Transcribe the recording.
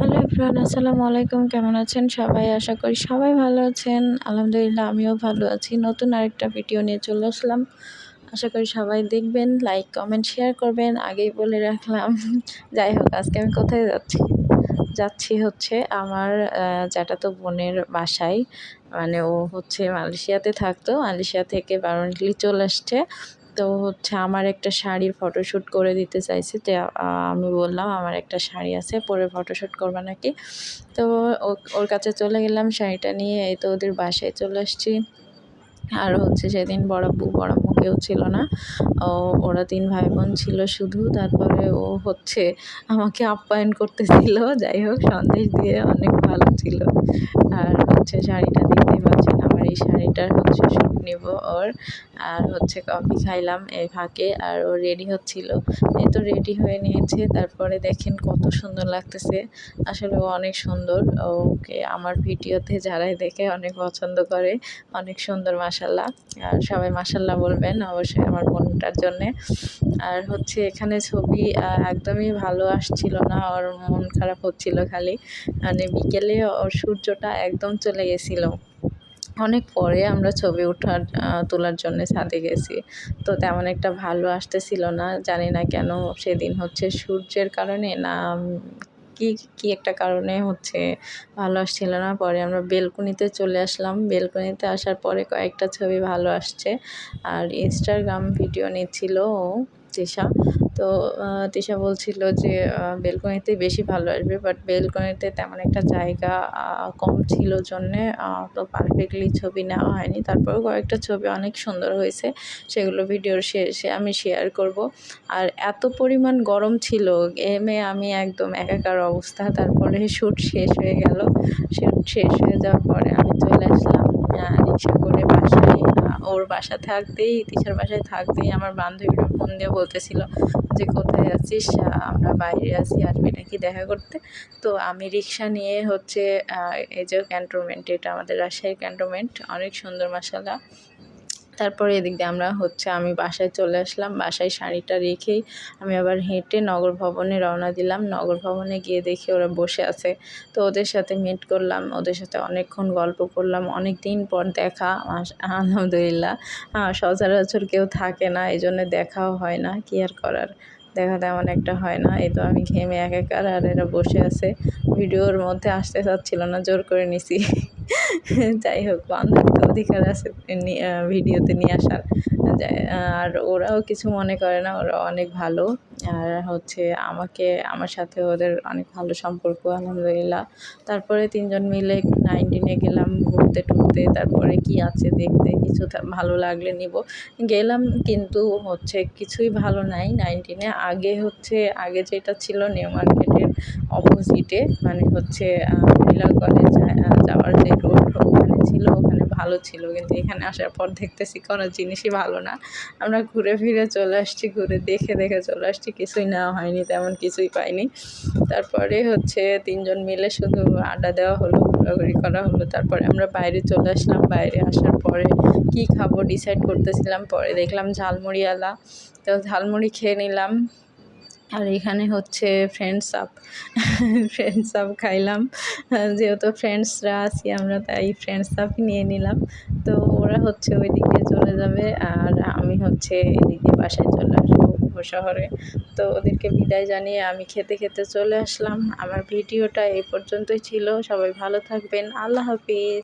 Hello everyone, আসসালামু আলাইকুম। কেমন আছেন সবাই? আশা করি সবাই ভালো আছেন। আলহামদুলিল্লাহ, আমিও ভালো আছি। নতুন আরেকটা ভিডিও নিয়ে চলে আসলাম। আশা করি সবাই দেখবেন, লাইক, কমেন্ট, শেয়ার করবেন। আগেই বলে রাখলাম, যাই হোক, আজকে আমি কোথায় যাচ্ছি? যাচ্ছি হচ্ছে আমার জ্যাঠাতো বোনের বাসায়। মানে ও হচ্ছে মালয়েশিয়াতে থাকতো। মালয়েশিয়া থেকে পারমানেন্টলি চলে আসছে। তো হচ্ছে আমার একটা শাড়ির ফটোশ্যুট করে দিতে চাইছে। তো আমি বললাম, আমার একটা শাড়ি আছে, পরে ফটোশ্যুট করবা নাকি? তো ওর কাছে চলে গেলাম শাড়িটা নিয়ে, এই তো ওদের বাসায় চলে আসছি। আর হচ্ছে সেদিন বড় বউ বড় কেউ ছিল না। ও, ওরা তিন ভাই বোন ছিল শুধু। তারপরে ও হচ্ছে আমাকে আপ্যায়ন করতেছিল। যাই হোক, সন্দেশ দিয়ে অনেক ভালো ছিল। আর হচ্ছে শাড়িটা দেখতেই পাচ্ছেন, আমার এই শাড়িটার হচ্ছে নিব ওর। আর হচ্ছে কফি খাইলাম এই ফাঁকে আর ও রেডি হচ্ছিল। এই তো রেডি হয়ে নিয়েছে। তারপরে দেখেন কত সুন্দর লাগতেছে। আসলে ও অনেক সুন্দর। ওকে আমার ভিডিওতে যারাই দেখে অনেক পছন্দ করে। অনেক সুন্দর মাসাল্লাহ আর সবাই মাসাল্লাহ বলবেন অবশ্যই আমার বোনটার জন্যে। আর হচ্ছে এখানে ছবি একদমই ভালো আসছিল না। ওর মন খারাপ হচ্ছিল খালি। মানে বিকেলে ওর সূর্যটা একদম চলে গেছিল। অনেক পরে আমরা ছবি ওঠার তোলার জন্য ছাদে গেছি। তো তেমন একটা ভালো আসতেছিল না, জানি না কেন সেদিন হচ্ছে সূর্যের কারণে না কি কি একটা কারণে হচ্ছে ভালো আসছিল না। পরে আমরা বেলকুনিতে চলে আসলাম। বেলকুনিতে আসার পরে কয়েকটা ছবি ভালো আসছে। আর ইনস্টাগ্রাম ভিডিও নিচ্ছিল ও। তৃষা। তো তৃষা বলছিল যে বেলকনিতে বেশি ভালো আসবে বাট বেলকনিতে তেমন একটা জায়গা কম ছিল জন্যে তো পারফেক্টলি ছবি নেওয়া হয়নি। তারপরেও কয়েকটা ছবি অনেক সুন্দর হয়েছে, সেগুলো ভিডিওর শেষে আমি শেয়ার করব। আর এত পরিমাণ গরম ছিল গেমে আমি একদম একাকার অবস্থা। তারপরে শ্যুট শেষ হয়ে গেল। শ্যুট শেষ হয়ে যাওয়ার পরে আমি চলে আসলাম রিক্সা করে বাসায়। ওর বাসা থাকতেই ইতিশার বাসায় থাকতেই আমার বান্ধবীরা ফোন দিয়ে বলতেছিল যে, কোথায় আছিস? আমরা বাইরে আছি, আসবি নাকি দেখা করতে? তো আমি রিক্সা নিয়ে হচ্ছে এই যে ক্যান্টনমেন্ট এটা আমাদের রাজশাহী ক্যান্টনমেন্ট অনেক সুন্দর মশালা তারপরে এদিক দিয়ে আমরা হচ্ছে আমি বাসায় চলে আসলাম, বাসায় শাড়িটা রেখেই আমি আবার হেঁটে নগর ভবনে রওনা দিলাম। নগর ভবনে গিয়ে দেখি ওরা বসে আছে। তো ওদের সাথে মিট করলাম, ওদের সাথে অনেকক্ষণ গল্প করলাম। অনেক দিন পর দেখা আলহামদুলিল্লাহ। সচরাচর কেউ থাকে না এই জন্য দেখাও হয় না, কি আর করার? দেখা তেমন একটা হয় না। এই তো আমি ঘেমে একাকার, আর এরা বসে আছে। ভিডিওর মধ্যে আসতে চাচ্ছিল না, জোর করে নিছি। যাই হোক বান্ধবীর অধিকার আছে ভিডিওতে নিয়ে আসার। আর ওরাও কিছু মনে করে না, ওরা অনেক ভালো। আর হচ্ছে আমাকে, আমার সাথে ওদের অনেক ভালো সম্পর্ক, আলহামদুলিল্লাহ। তারপরে তিনজন মিলে নাইনটিনে গেলাম ঘুরতে টুরতে। তারপরে কি আছে দেখতে, কিছু ভালো লাগলে নিব। গেলাম কিন্তু হচ্ছে কিছুই ভালো নাই নাইনটিনে আগে হচ্ছে, আগে যেটা ছিল নিউ মার্কেটের অপোজিটে মানে হচ্ছে মহিলা কলেজ যাওয়ার যে রোড ওখানে ছিল ওখানে ভালো ছিল, কিন্তু এখানে আসার পর দেখতেছি কোনো জিনিসই ভালো না। আমরা ঘুরে ফিরে চলে আসছি, ঘুরে দেখে দেখে চলে আসছি, কিছুই নেওয়া হয়নি, তেমন কিছুই পাইনি। তারপরে হচ্ছে তিনজন মিলে শুধু আড্ডা দেওয়া হলো, ঘোরাঘুরি করা হলো। তারপরে আমরা বাইরে চলে আসলাম, বাইরে আসার পরে কি খাব ডিসাইড করতেছিলাম, পরে দেখলাম ঝালমুড়িওয়ালা। তো ঝালমুড়ি খেয়ে নিলাম আর এখানে হচ্ছে ফ্রেন্ডস আপ ফ্রেন্ডস আপ খাইলাম। যেহেতু ফ্রেন্ডসরা আছি, আমরা তাই ফ্রেন্ডস আপ নিয়ে নিলাম। তো ওরা হচ্ছে ওই দিকে চলে যাবে আর আমি হচ্ছে এদিকে বাসায় চলে আসব শহরে। তো ওদেরকে বিদায় জানিয়ে আমি খেতে খেতে চলে আসলাম। আমার ভিডিওটা এই পর্যন্তই ছিল। সবাই ভালো থাকবেন। আল্লাহ হাফিজ।